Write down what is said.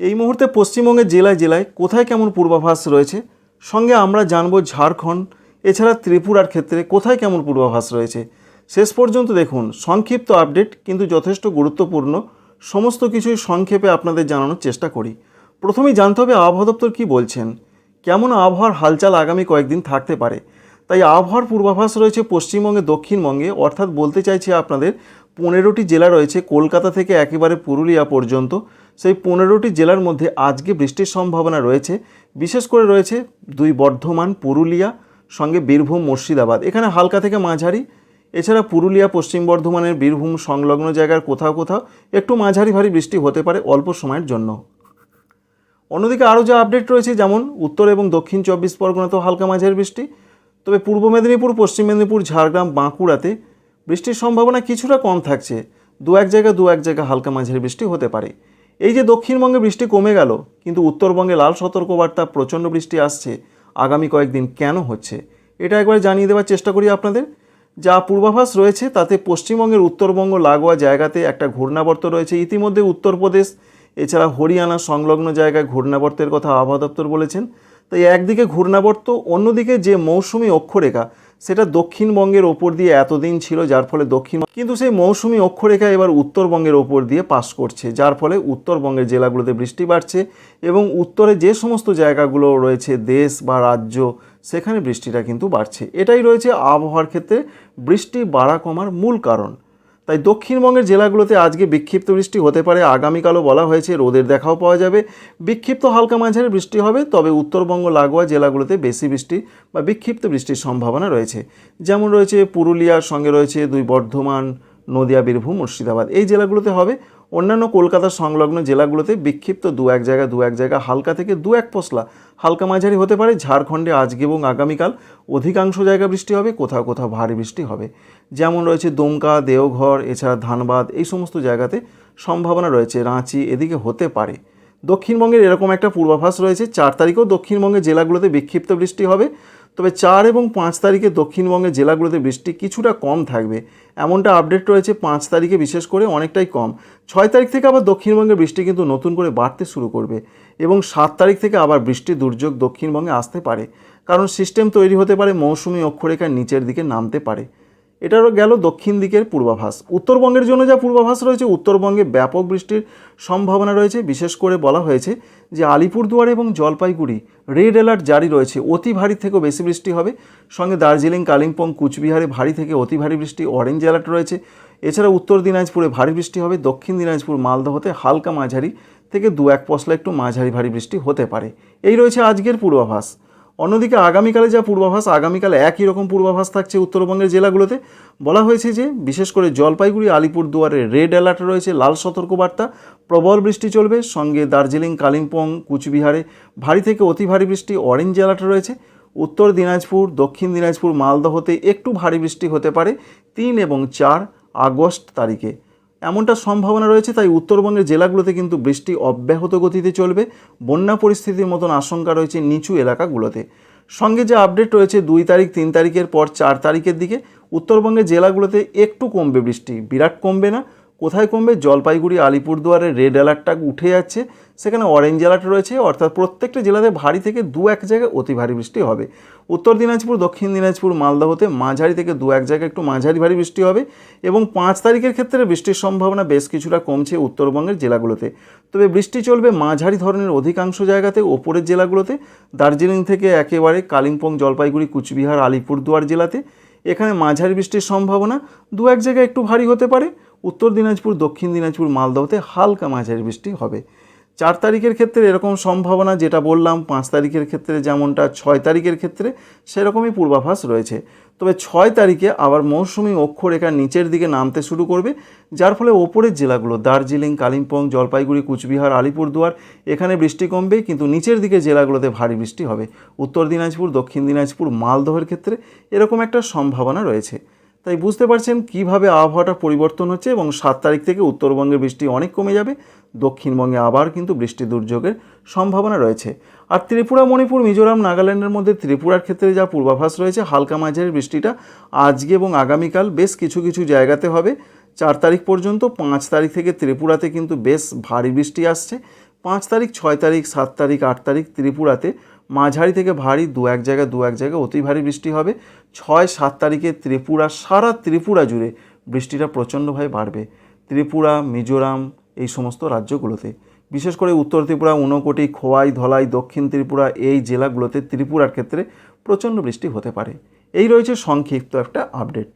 এই মুহূর্তে পশ্চিমবঙ্গের জেলায় জেলায় কোথায় কেমন পূর্বাভাস রয়েছে? সঙ্গে আমরা জানব ঝাড়খণ্ড, এছাড়া ত্রিপুরার ক্ষেত্রে কোথায় কেমন পূর্বাভাস রয়েছে? শেষ পর্যন্ত দেখুন, সংক্ষিপ্ত আপডেট কিন্তু যথেষ্ট গুরুত্বপূর্ণ। সমস্ত কিছুই সংক্ষেপে আপনাদের জানানোর চেষ্টা করি। প্রথমেই জানতে হবে, আবহাওয়া দপ্তর কী বলছেন? কেমন আবহাওয়ার হালচাল আগামী কয়েকদিন থাকতে পারে? তাই আবহাওয়ার পূর্বাভাস রয়েছে পশ্চিমবঙ্গে দক্ষিণবঙ্গে, অর্থাৎ বলতে চাইছি আপনাদের পনেরোটি জেলা রয়েছে কলকাতা থেকে একেবারে পুরুলিয়া পর্যন্ত। সেই পনেরোটি জেলার মধ্যে আজকে বৃষ্টির সম্ভাবনা রয়েছে। বিশেষ করে রয়েছে দুই বর্ধমান, পুরুলিয়া, সঙ্গে বীরভূম, মুর্শিদাবাদ। এখানে হালকা থেকে মাঝারি। এছাড়া পুরুলিয়া, পশ্চিম বর্ধমানের বীরভূম সংলগ্ন জায়গার কোথাও কোথাও একটু মাঝারি ভারী বৃষ্টি হতে পারে অল্প সময়ের জন্য। অন্যদিকে আরও যা আপডেট রয়েছে, যেমন উত্তর এবং দক্ষিণ চব্বিশ পরগনাতেও হালকা মাঝারি বৃষ্টি। তবে পূর্ব মেদিনীপুর, পশ্চিম মেদিনীপুর, ঝাড়গ্রাম, বাঁকুড়াতে বৃষ্টির সম্ভাবনা কিছুটা কম থাকছে। দু এক জায়গা, দু এক জায়গা হালকা মাঝারি বৃষ্টি হতে পারে। এই যে দক্ষিণবঙ্গে বৃষ্টি কমে গেল, কিন্তু উত্তরবঙ্গে লাল সতর্কবার্তা, প্রচণ্ড বৃষ্টি আসছে। আগামী কয়েকদিন কেন হচ্ছে? এটা একবার জানিয়ে দেওয়ার চেষ্টা করি আপনাদের। যা পূর্বাভাস রয়েছে, তাতে পশ্চিমবঙ্গের উত্তরবঙ্গ লাগোয়া জায়গাতে একটা ঘূর্ণাবর্ত রয়েছে। ইতিমধ্যে উত্তরপ্রদেশ, এছাড়া হরিয়ানা সংলগ্ন জায়গায় ঘূর্ণাবর্তের কথা আবহাওয়া দপ্তর বলেছেন। তাই একদিকে ঘূর্ণাবর্ত, অন্যদিকে যে মৌসুমি অক্ষরেখা সেটা দক্ষিণবঙ্গের ওপর দিয়ে এতদিন ছিল, যার ফলে দক্ষিণ কিন্তু সেই মৌসুমি অক্ষরেখা এবার উত্তরবঙ্গের ওপর দিয়ে পাস করছে, যার ফলে উত্তরবঙ্গের জেলাগুলোতে বৃষ্টি বাড়ছে এবং উত্তরে যে সমস্ত জায়গাগুলো রয়েছে, দেশ বা রাজ্য, সেখানে বৃষ্টিটা কিন্তু বাড়ছে। এটাই রয়েছে আবহাওয়ার ক্ষেত্রে বৃষ্টি বাড়া কমার মূল কারণ। তাই দক্ষিণবঙ্গের জেলাগুলোতে আজকে বিক্ষিপ্ত বৃষ্টি হতে পারে। আগামীকালও বলা হয়েছে রোদের দেখাও পাওয়া যাবে। বিক্ষিপ্ত হালকা মাঝারি বৃষ্টি হবে, তবে উত্তরবঙ্গ, লাগোয়া জেলাগুলোতে বেশি বৃষ্টি বা বিক্ষিপ্ত বৃষ্টির সম্ভাবনা রয়েছে। যেমন রয়েছে পুরুলিয়ার সঙ্গে রয়েছে দুই বর্ধমান, নদিয়া, বীরভূম, মুর্শিদাবাদ। এই জেলাগুলোতে হবে অন্যান্য কলকাতার সংলগ্ন জেলাগুলোতে বিক্ষিপ্ত দু এক জায়গা, দু এক জায়গা, হালকা থেকে দু এক পশলা হালকা মাঝারি হতে পারে ঝাড়খণ্ডে আজকে এবং আগামীকাল। অধিকাংশ জায়গা বৃষ্টি হবে, কোথাও কোথাও ভারী বৃষ্টি হবে। যেমন রয়েছে দমকা, দেওঘর, এছাড়া ধানবাদ, এই সমস্ত জায়গাতে সম্ভাবনা রয়েছে। রাঁচি এদিকে হতে পারে। দক্ষিণবঙ্গের এরকম একটা পূর্বাভাস রয়েছে, চার তারিখেও দক্ষিণবঙ্গের জেলাগুলোতে বিক্ষিপ্ত বৃষ্টি হবে। তবে চার এবং পাঁচ তারিখে দক্ষিণবঙ্গের জেলাগুলোতে বৃষ্টি কিছুটা কম থাকবে। এমনটা আপডেট রয়েছে পাঁচ তারিখে, বিশেষ করে অনেকটাই কম। ছয় তারিখ থেকে আবার দক্ষিণবঙ্গের বৃষ্টি কিন্তু নতুন করে বাড়তে শুরু করবে এবং সাত তারিখ থেকে আবার বৃষ্টির দুর্যোগ দক্ষিণবঙ্গে আসতে পারে। কারণ সিস্টেম তৈরি হতে পারে মৌসুমি অক্ষরেখার নিচের দিকে নামতে পারে। এটারও গেল দক্ষিণ দিকের পূর্বাভাস। উত্তরবঙ্গের জন্য যা পূর্বাভাস রয়েছে, উত্তরবঙ্গে ব্যাপক বৃষ্টির সম্ভাবনা রয়েছে। বিশেষ করে বলা হয়েছে যে আলিপুরদুয়ার এবং জলপাইগুড়ি রেড অ্যালার্ট জারি রয়েছে। অতি ভারী থেকেও বেশি বৃষ্টি হবে। সঙ্গে দার্জিলিং, কালিম্পং, কুচবিহারে ভারী থেকে অতি ভারী বৃষ্টি, অরেঞ্জ অ্যালার্ট রয়েছে। এছাড়া উত্তর দিনাজপুরে ভারী বৃষ্টি হবে। দক্ষিণ দিনাজপুর, মালদহতে হালকা মাঝারি থেকে দু এক পশলা একটু মাঝারি ভারী বৃষ্টি হতে পারে। এই রয়েছে আজকের পূর্বাভাস। অন্যদিকে আগামীকালে যা পূর্বাভাস, আগামীকালে একই রকম পূর্বাভাস থাকছে উত্তরবঙ্গের জেলাগুলোতে। বলা হয়েছে যে, বিশেষ করে জলপাইগুড়ি আলিপুর দুয়ারে রেড অ্যালার্ট রয়েছে, লাল সতর্কবার্তা, প্রবল বৃষ্টি চলবে, সঙ্গে দার্জিলিং, কালিম্পং, কুচবিহারে ভারী থেকে অতি ভারী বৃষ্টি, অরেঞ্জ অ্যালার্ট রয়েছে। উত্তর দিনাজপুর, দক্ষিণ দিনাজপুর, মালদহতে একটু ভারী বৃষ্টি হতে পারে, তিন এবং চার আগস্ট তারিখে। এমনটা সম্ভাবনা রয়েছে, তাই উত্তরবঙ্গের জেলাগুলোতে কিন্তু বৃষ্টি অব্যাহত গতিতে চলবে। বন্যা পরিস্থিতির মতন আশঙ্কা রয়েছে নিচু এলাকাগুলোতে। সঙ্গে যে আপডেট রয়েছে, দুই তারিখ, তিন তারিখের পর চার তারিখের দিকে, উত্তরবঙ্গের জেলাগুলোতে একটু কমবে বৃষ্টি। বিরাট কমবে না কোথায় কমবে? জলপাইগুড়ি, আলিপুরদুয়ারে রেড অ্যালার্টটা উঠে যাচ্ছে। সেখানে অরেঞ্জ অ্যালার্ট রয়েছে, অর্থাৎ প্রত্যেকটা জেলাতে ভারী থেকে দু এক জায়গায় অতি ভারী বৃষ্টি হবে। উত্তর দিনাজপুর, দক্ষিণ দিনাজপুর, মালদহতে মাঝারি থেকে দু এক জায়গায় একটু মাঝারি ভারী বৃষ্টি হবে এবং পাঁচ তারিখের ক্ষেত্রে বৃষ্টির সম্ভাবনা বেশ কিছুটা কমছে উত্তরবঙ্গের জেলাগুলোতে। তবে বৃষ্টি চলবে মাঝারি ধরনের অধিকাংশ জায়গাতে ওপরের জেলাগুলোতে। দার্জিলিং থেকে একেবারে কালিম্পং, জলপাইগুড়ি, কুচবিহার, আলিপুরদুয়ার জেলাতে এখানে মাঝারি বৃষ্টির সম্ভাবনা দু এক জায়গায় একটু ভারী হতে পারে। উত্তর দিনাজপুর, দক্ষিণ দিনাজপুর মালদহতে হালকা মাঝারি বৃষ্টি হবে। চার তারিখের ক্ষেত্রে এরকম সম্ভাবনা যেটা বললাম, পাঁচ তারিখের ক্ষেত্রে যেমনটা, ছয় তারিখের ক্ষেত্রে সেরকমই পূর্বাভাস রয়েছে। তবে ছয় তারিখে আবার মৌসুমি অক্ষরেখা নিচের দিকে নামতে শুরু করবে, যার ফলে ওপরের জেলাগুলো দার্জিলিং, কালিম্পং, জলপাইগুড়ি, কুচবিহার, আলিপুরদুয়ার, এখানে বৃষ্টি কমবে, কিন্তু নিচের দিকে জেলাগুলোতে ভারী বৃষ্টি হবে। উত্তর দিনাজপুর, দক্ষিণ দিনাজপুর, মালদহের ক্ষেত্রে এরকম একটা সম্ভাবনা রয়েছে। তাই বুঝতে পারছেন কীভাবে আবহাওয়াটা পরিবর্তন হচ্ছে এবং সাত তারিখ থেকে উত্তরবঙ্গের বৃষ্টি অনেক কমে যাবে। দক্ষিণবঙ্গে আবার কিন্তু বৃষ্টি দুর্যোগের সম্ভাবনা রয়েছে। আর ত্রিপুরা, মণিপুর, মিজোরাম, নাগাল্যান্ডের মধ্যে ত্রিপুরার ক্ষেত্রে যা পূর্বাভাস রয়েছে, হালকা মাঝারি বৃষ্টিটা আজকে এবং আগামীকাল বেশ কিছু কিছু জায়গাতে হবে। চার তারিখ পর্যন্ত, পাঁচ তারিখ থেকে ত্রিপুরাতে কিন্তু বেশ ভারী বৃষ্টি আসছে। পাঁচ তারিখ, ছয় তারিখ, সাত তারিখ, আট তারিখ ত্রিপুরাতে মাঝারি থেকে ভারী দু এক জায়গায়, দু এক জায়গায় অতি ভারী বৃষ্টি হবে। ছয়, সাত তারিখে ত্রিপুরা, সারা ত্রিপুরা জুড়ে বৃষ্টিটা প্রচণ্ডভাবে বাড়বে। ত্রিপুরা, মিজোরাম এই সমস্ত রাজ্যগুলোতে। বিশেষ করে উত্তর ত্রিপুরা, ঊনকোটি, খোয়াই, ধলাই, দক্ষিণ ত্রিপুরা, এই জেলাগুলোতে ত্রিপুরার ক্ষেত্রে প্রচণ্ড বৃষ্টি হতে পারে। এই রয়েছে সংক্ষিপ্ত একটা আপডেট